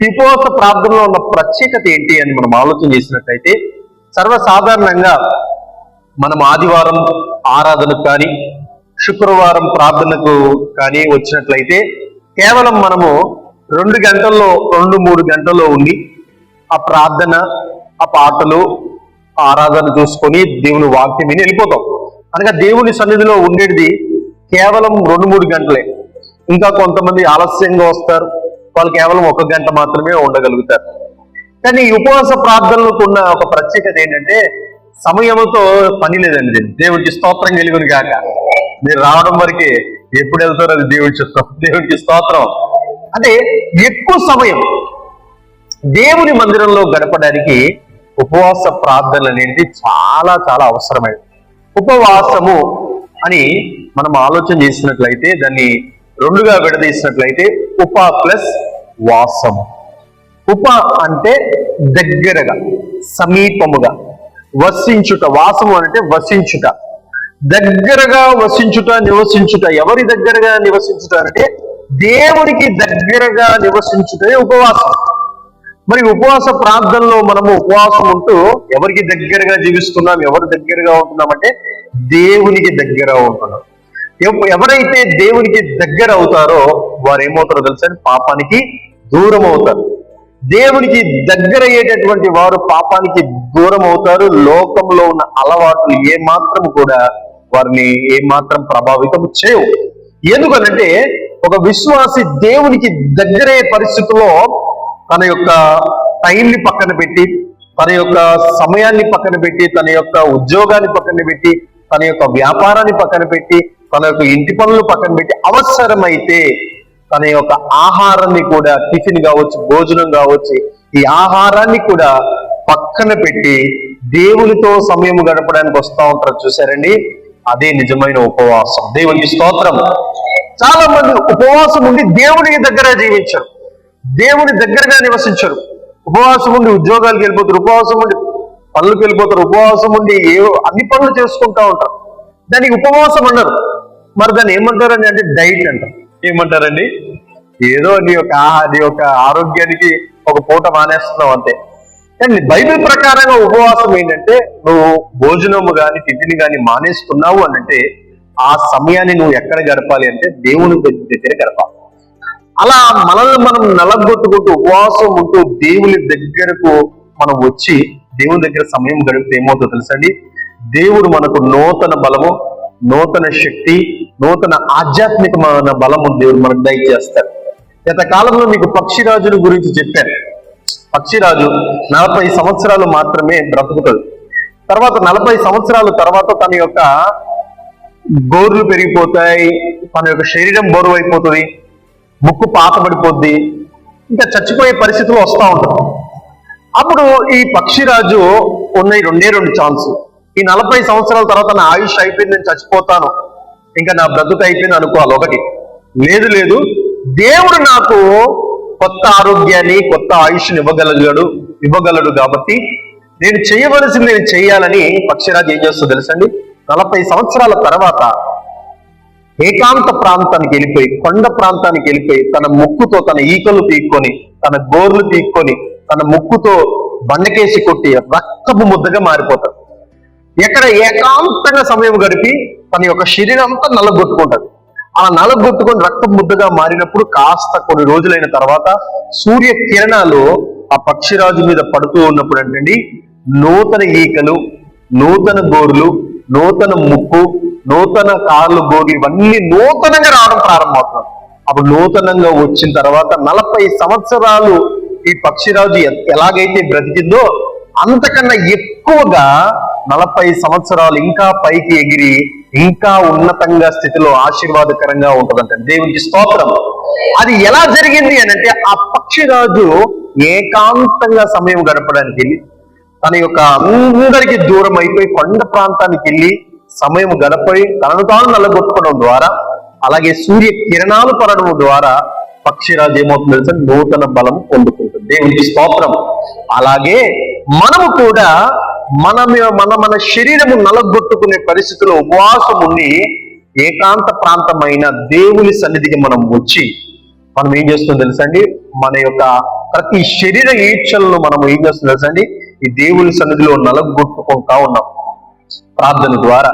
ఈ ప్రార్థనలో ఉన్న ప్రత్యేకత ఏంటి అని మనం ఆలోచన చేసినట్లయితే సర్వసాధారణంగా మనం ఆదివారం ఆరాధనకు కానీ శుక్రవారం ప్రార్థనకు కానీ వచ్చినట్లయితే కేవలం మనము రెండు గంటల్లో రెండు మూడు గంటల్లో ఉండి ఆ ప్రార్థన ఆ పాటలు ఆరాధన చూసుకొని దేవుని వాక్యం విని వెళ్ళిపోతాం. అనగా దేవుని సన్నిధిలో ఉండేది కేవలం రెండు మూడు గంటలే. ఇంకా కొంతమంది ఆలస్యంగా వస్తారు. వాళ్ళు కేవలం ఒక గంట మాత్రమే ఉండగలుగుతారు. కానీ ఉపవాస ప్రార్థనలకు ఉన్న ఒక ప్రత్యేకత ఏంటంటే సమయంతో పని లేదండి. దేవుడికి స్తోత్రం కలిగిన కాక మీరు రావడం వరకే ఎప్పుడు వెళ్తారో అది దేవుడి చిత్తం దేవుడికి స్తోత్రం. అంటే ఎక్కువ సమయం దేవుని మందిరంలో గడపడానికి ఉపవాస ప్రార్థనలు అనేది చాలా చాలా అవసరమైనది ఉపవాసము అని మనం ఆలోచన చేసినట్లయితే దాన్ని రెండుగా విడదీసినట్లయితే ఉప ప్లస్ వాసము. ఉప అంటే దగ్గరగా సమీపముగా. వసించుట వాసము అంటే వసించుట. దగ్గరగా వసించుట నివసించుట. ఎవరి దగ్గరగా నివసించుట అంటే దేవునికి దగ్గరగా నివసించుటే ఉపవాసం. మరి ఉపవాస ప్రార్థనలో మనము ఉపవాసం ఉంటూ ఎవరికి దగ్గరగా జీవిస్తున్నాం ఎవరు దగ్గరగా ఉంటున్నాం అంటే దేవునికి దగ్గర ఉంటున్నాం. ఎవరైతే దేవునికి దగ్గర అవుతారో వారు ఏమవుతారో తెలుసా పాపానికి దూరం అవుతారు దేవునికి దగ్గర అయ్యేటటువంటి వారు పాపానికి దూరం అవుతారు లోకంలో ఉన్న అలవాట్లు ఏ మాత్రం కూడా వారిని ఏ మాత్రం ప్రభావితం చేయవు. ఎందుకనంటే ఒక విశ్వాసి దేవునికి దగ్గరే పరిస్థితుల్లో తన యొక్క టైంని పక్కన పెట్టి తన యొక్క సమయాన్ని పక్కన పెట్టి తన యొక్క ఉద్యోగాన్ని పక్కన పెట్టి తన యొక్క వ్యాపారాన్ని పక్కన పెట్టి తన యొక్క ఇంటి పనులు పక్కన పెట్టి అవసరమైతే తన యొక్క ఆహారాన్ని కూడా టిఫిన్ కావచ్చు భోజనం కావచ్చు ఈ ఆహారాన్ని కూడా పక్కన పెట్టి దేవునితో సమయం గడపడానికి వస్తా ఉంటారు. చూసారండి అదే నిజమైన ఉపవాసం. దేవునికి స్తోత్రం. చాలా మంది ఉపవాసం ఉండి దేవునికి దగ్గర జీవించరు. దేవుని దగ్గరగా నివసించరు. ఉపవాసం ఉండి ఉద్యోగాలకు వెళ్ళిపోతారు ఉపవాసం ఉండి పనులకు వెళ్ళిపోతారు ఉపవాసం ఉండి ఏ అన్ని పనులు చేసుకుంటా ఉంటారు. దానికి ఉపవాసం అన్నారు. మరి దాన్ని ఏమంటారని అంటే డైట్ అంటారు. ఏమంటారండి? ఏదో నీ యొక్క ఆహా- నీ యొక్క ఆరోగ్యానికి ఒక పూట మానేస్తున్నావు అంతే. కానీ బైబిల్ ప్రకారంగా ఉపవాసం ఏంటంటే నువ్వు భోజనము కానీ టిఫిన్ కానీ మానేస్తున్నావు అని అంటే ఆ సమయాన్ని నువ్వు ఎక్కడ గడపాలి అంటే దేవుని దగ్గర గడపాలి. అలా మనల్ని మనం నలగొట్టుకుంటూ ఉపవాసం ఉంటూ దేవుని దగ్గరకు మనం వచ్చి దేవుని దగ్గర సమయం గడిపితే ఏమవుతుందో తెలుసండి దేవుడు మనకు నూతన బలము నూతన శక్తి నూతన ఆధ్యాత్మికమైన బలము దేవుడు మనకు దయచేస్తాడు గత కాలంలో మీకు పక్షిరాజుల గురించి చెప్పాను. పక్షిరాజు నలభై సంవత్సరాలు మాత్రమే బ్రతుకుతుంది తర్వాత నలభై సంవత్సరాల తర్వాత తన యొక్క గోర్లు పెరిగిపోతాయి తన యొక్క శరీరం బరువు అయిపోతుంది ముక్కు పాతబడిపోద్ది ఇంకా చచ్చిపోయే పరిస్థితులు వస్తూ ఉంటుంది అప్పుడు ఈ పక్షిరాజు ఉన్నాయి రెండే రెండు ఛాన్స్ ఈ నలభై సంవత్సరాల తర్వాత నా ఆయుష్ అయిపోయింది నేను చచ్చిపోతాను. ఇంకా నా బ్రతుకు అయిపోయింది అనుకోవాలి ఒకటి. లేదు లేదు. దేవుడు నాకు కొత్త ఆరోగ్యాన్ని కొత్త ఆయుష్ని ఇవ్వగలగాడు ఇవ్వగలడు కాబట్టి నేను చేయవలసింది నేను చేయాలని పక్షిరాజు ఏం చేస్తుందో తెలుసండి నలభై సంవత్సరాల తర్వాత ఏకాంత ప్రాంతానికి వెళ్ళిపోయి కొండ ప్రాంతానికి వెళ్ళిపోయి తన ముక్కుతో తన ఈకలు పీక్కొని తన గోర్లు పీక్కొని తన ముక్కుతో బండకేసి కొట్టి రక్తపు ముద్దగా మారిపోతాడు. ఎక్కడ ఏకాంతంగా సమయం గడిపి తన యొక్క శరీరం అంతా నల్లగొట్టుకుంటాడు అలా నల్లగొట్టుకొని రక్తం ముద్దగా మారినప్పుడు కాస్త కొన్ని రోజులైన తర్వాత సూర్య కిరణాలు ఆ పక్షిరాజు మీద పడుతూ ఉన్నప్పుడు అంటండి నూతన ఈకలు నూతన గోర్లు నూతన ముక్కు నూతన కాళ్ళు గోర్లు ఇవన్నీ నూతనంగా రావడం ప్రారంభమవుతుంది. అప్పుడు నూతనంగా వచ్చిన తర్వాత నలభై సంవత్సరాలు ఈ పక్షిరాజు ఎలాగైతే బ్రతికిందో అంతకన్నా ఎక్కువగా నలభై సంవత్సరాలు ఇంకా పైకి ఎగిరి ఇంకా ఉన్నతంగా స్థితిలో ఆశీర్వాదకరంగా ఉంటుందంట. దేవునికి స్తోత్రం. అది ఎలా జరిగింది అని అంటే ఆ పక్షిరాజు ఏకాంతంగా సమయం గడపడానికి వెళ్ళి తన యొక్క అందరికి దూరం అయిపోయి కొండ ప్రాంతానికి వెళ్ళి సమయం గడపై తనను తాను నల్లగొట్టుకోవడం ద్వారా అలాగే సూర్య కిరణాలు పడడం ద్వారా పక్షిరాజు ఏమవుతుంది తెలుసా? నూతన బలం పొందుకుంటుంది. దేవునికి స్తోత్రం. అలాగే మనము కూడా మన మన మన శరీరము నలగొట్టుకునే పరిస్థితిలో ఉపవాసం ఉండి ఏకాంత ప్రాంతమైన దేవుని సన్నిధికి మనం వచ్చి మనం ఏం చేస్తుందో తెలుసండి? మన యొక్క ప్రతి శరీర ఈచ్ఛలను మనం ఏం చేస్తుందో తెలుసండి? ఈ దేవుని సన్నిధిలో నలగొట్టుకుంటా ఉన్నాం. ప్రార్థన ద్వారా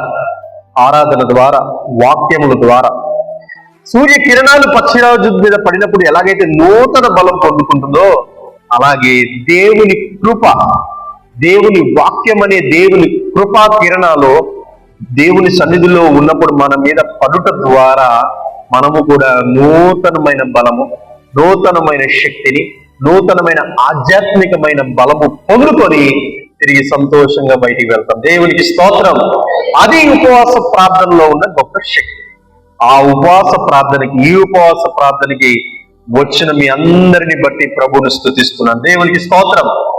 ఆరాధన ద్వారా వాక్యముల ద్వారా. సూర్య కిరణాలు పక్షిరాజు మీద పడినప్పుడు ఎలాగైతే నూతన బలం పొందుకుంటుందో అలాగే దేవుని కృప దేవుని వాక్యం అనే దేవుని కృపా కిరణాలు దేవుని సన్నిధిలో ఉన్నప్పుడు మన మీద పడుట ద్వారా మనము కూడా నూతనమైన బలము నూతనమైన శక్తిని నూతనమైన ఆధ్యాత్మికమైన బలము పొందుకొని తిరిగి సంతోషంగా బయటికి వెళ్తాం. దేవునికి స్తోత్రం. అది ఉపవాస ప్రార్థనలో ఉన్న గొప్ప శక్తి. ఆ ఉపవాస ప్రార్థనకి ఈ ఉపవాస ప్రార్థనకి వచ్చిన మీ అందరిని బట్టి ప్రభుని స్థుతిస్తున్నాను దేవునికి స్తోత్రం.